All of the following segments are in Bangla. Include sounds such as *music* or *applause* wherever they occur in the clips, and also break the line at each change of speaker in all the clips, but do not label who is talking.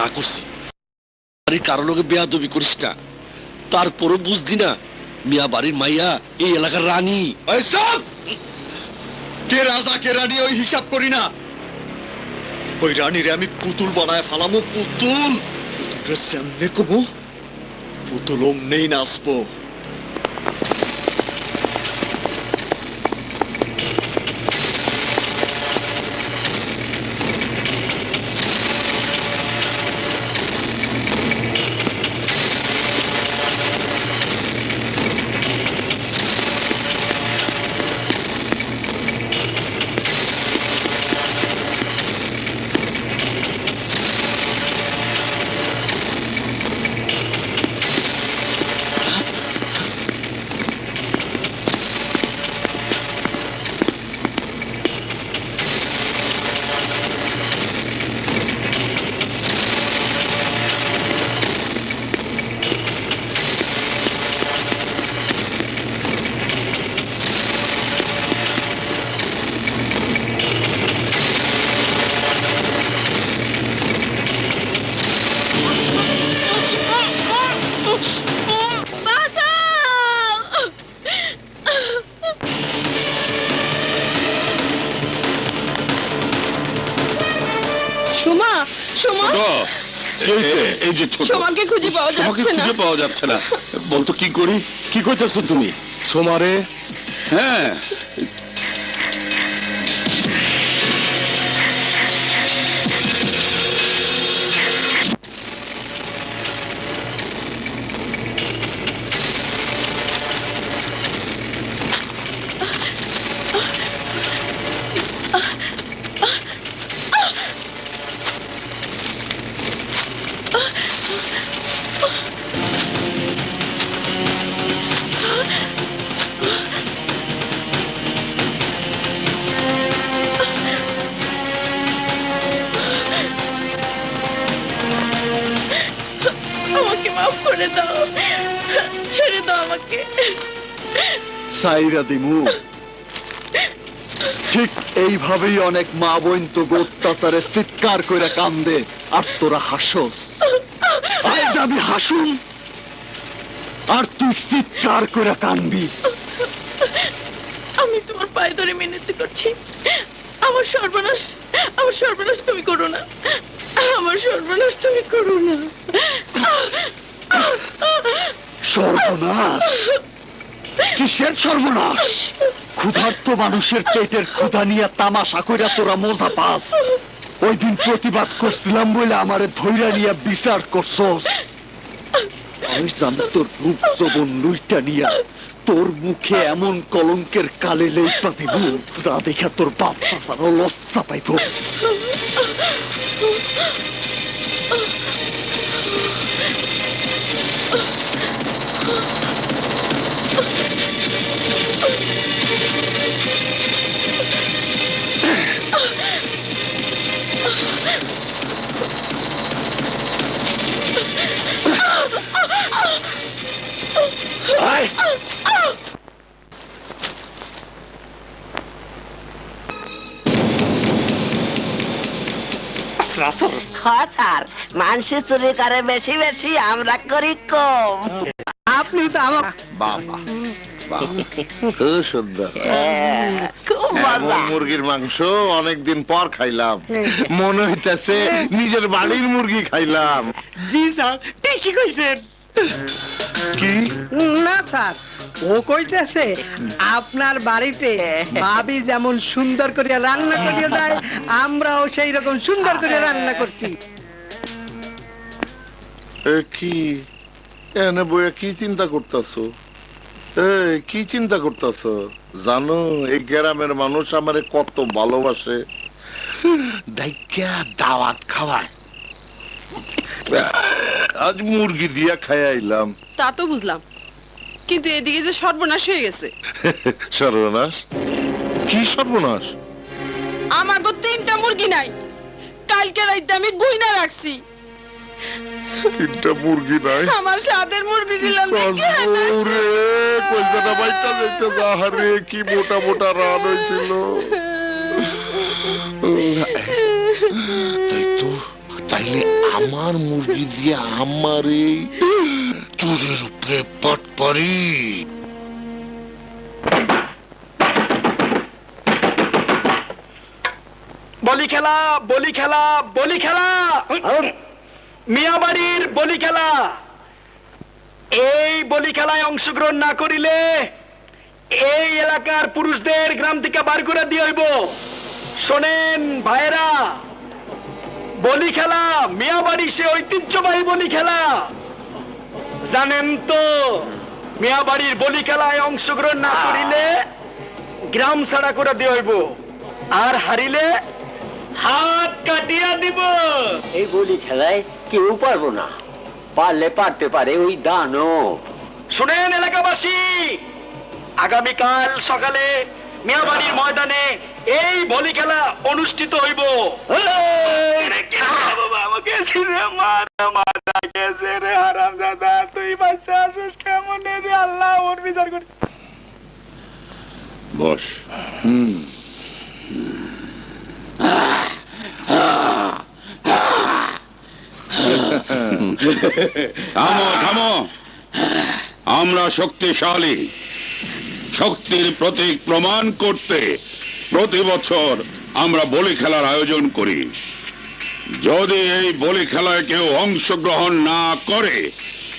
না করছি। বাড়ির কারও লোকে বেয়াদবি করিস না। তারপরও বুঝদি না, মিয়া বাড়ির মাইয়া এই এলাকার রানী!
কে রাজা, কে রানী, ওই হিসাব করি না। ওই রানীরে আমি পুতুল বানায় ফালামো, পুতুল। পুতুলটা সামনে কবো। পুতুল অমনেই নাচবো।
সুমা সোমা।
এই যে ছোট।
সোমাকে খুঁজে পাওয়া যাচ্ছে না।
খুঁজে পাওয়া যাচ্ছে না। বলতো কি করি? কি কইতেছো তুমি? সোমারে? হ্যাঁ।
আমাকে।
সাইরা দিমু। ঠিক এইভাবেই অনেক মা বোন তো অত্যাচারে চিৎকার করে কান্দে আর তোরা হাসস। আজ আমি হাসুন। আর তুই চিৎকার করে কানবি।
আমি তোমার পায়ে ধরে মিনতি করছি। আমার সর্বনাশ আমার সর্বনাশ তুমি করো না। আমার সর্বনাশ তুমি করো না।
সর্বনাশ। কিসের সর্বনাশ? ক্ষুধার্ত মানুষের পেটের ক্ষুধা নিয়ে তামাশা কইরা তোরা মজা পাস। ওই দিন প্রতিবাদ করছিলাম বলে আমারে ধৈর্য নিয়ে বিচার করছস। আমি জানি তোর রূপ যৌবন লুইটা নিয়া তোর মুখে এমন কলঙ্কের কালে লেপা দিব, যা দেখা তোর বাপ চাচারও লস্তা পাইব।
হ্যাঁ স্যার। মানুষ চুরি করে বেশি বেশি আমরা করি কম। আপনি তো আমার
বাবা। খুব সুন্দর।
খুব
মুরগির মাংস? অনেকদিন পর খাইলাম। মনে হইতেছে নিজের বাড়ির মুরগি খাইলাম।
জি স্যার। ঠিকই কইছেন।
কি?
না স্যার। ও কইতেছে আপনার বাড়িতে ভাবি যেমন সুন্দর করে রান্না করিয়ে দেয় আমরাও সেই রকম সুন্দর করে রান্না করছি।
এ কি? এনে বইয়া কি চিন্তা করতেছো? কি চিন্তা করতেছো? জানো এই গ্রামের মানুষ আমারে কত ভালোবাসে। ডাইকা দাওয়াত খাওয়ায়। আজ মুরগি দিয়া খাইয়াইলাম।
তা তো বুঝলাম। কিন্তু এদিকে যে সর্বনাশ হয়ে গেছে। *laughs*
সর্বনাশ? কি সর্বনাশ?
আমার তো তিনটা মুরগি নাই। কালকে রাইতে আমি গুইনা রাখছি।
তিনটা মুরগি নাই?
আমার সাদের মুরগি গুলো
রে কলকাতা বাইটা দেখতে যাহারে কি মোটা মোটা রান তো *laughs* তাইলে
আমার মুরগি দিয়ে আমার এই চুরের উপরে পাট পারি
বলি খেলা বলি খেলা বলি খেলা। মিয়াবাড়ির বলি খেলা। এই বলি খেলায় অংশগ্রহণ না করিলে এই এলাকার পুরুষদের গ্রাম থেকে বার করে দিয়ে হইব। শোনেন ভাইরা বলি খেলা মিয়াবাড়ি সে ঐতিহ্যবাহী বলি খেলা। জানেন তো মিয়াবাড়ির বলি খেলায় অংশগ্রহণ না করিলে গ্রাম ছাড়া করে দিয়ে হইব। আর হারিলে হাত কাটিয়া দিব।
এই বলি খেলায় কেউ পারব না। পারলে পারতে পারে ওই দানব।
শুনেন এলাকাবাসী আগামীকাল সকালে মিয়াবাড়ির ময়দানে এই ভলি খেলা অনুষ্ঠিত হইব। এরে কে বাবা আমাকে ছিঁড়ে মার, মাথা গেছে রে হারামজাদা, তুই বাচ্চা আসিস কেমন রে? আল্লাহ ওর বিচার করি।
বস। *laughs*
থামো থামো। আমরা শক্তিশালী। শক্তির প্রতীক প্রমাণ করতে প্রতি বছর আমরা বলি খেলার আয়োজন করি। যদি এই বলি খেলায় কেউ অংশগ্রহণ না করে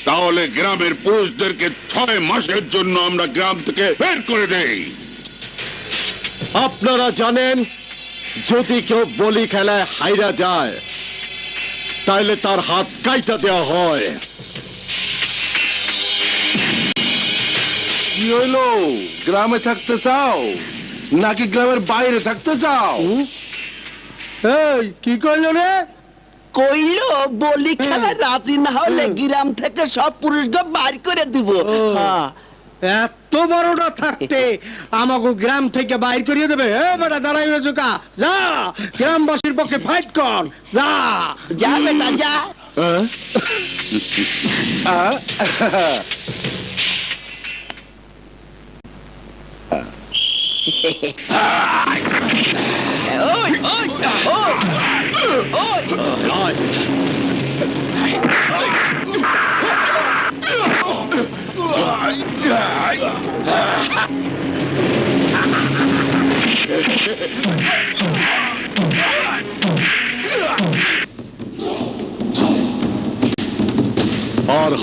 তাহলে গ্রামের পুরুষদেরকে ছয় মাসের জন্য আমরা গ্রাম থেকে বের করে দেই।
আপনারা জানেন যদি কেউ বলি খেলায় হাইরা যায় তাহলে তার হাত কাইটা দেওয়া হয়।
কি হইল? গ্রামে থাকতে চাও? নাকি গ্রামের বাইরে থাকতে চাও?
এই কি করল রে?
কইলো বলি খেলা রাজি না হলে গ্রাম থেকে সব পুরুষকে বাইর করে দিব। হ্যাঁ।
এত বড়টা থাকতে আমাকে গ্রাম থেকে বাইর করিয়ে দেবে। এ বেটা দাঁড়াই রয়েছে যা গ্রামবাসীর পক্ষে ফাইট কর। যা।
যা বেটা যা। *laughs*
আর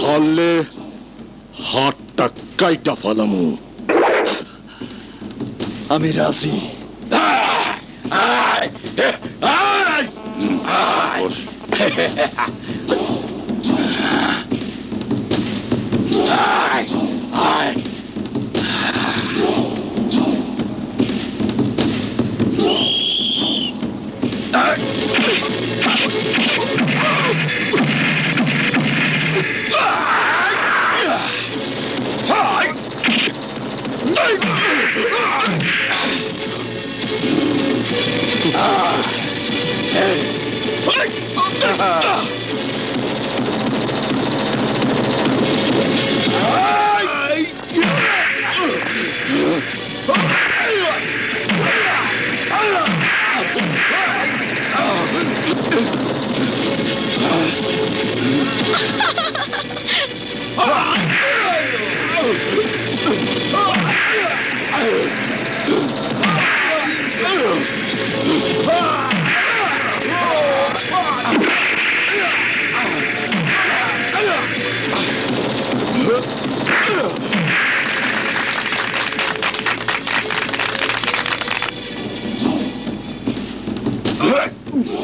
হারলে হাতটা কাইটা ফলামু। আমি রাজি। *laughs*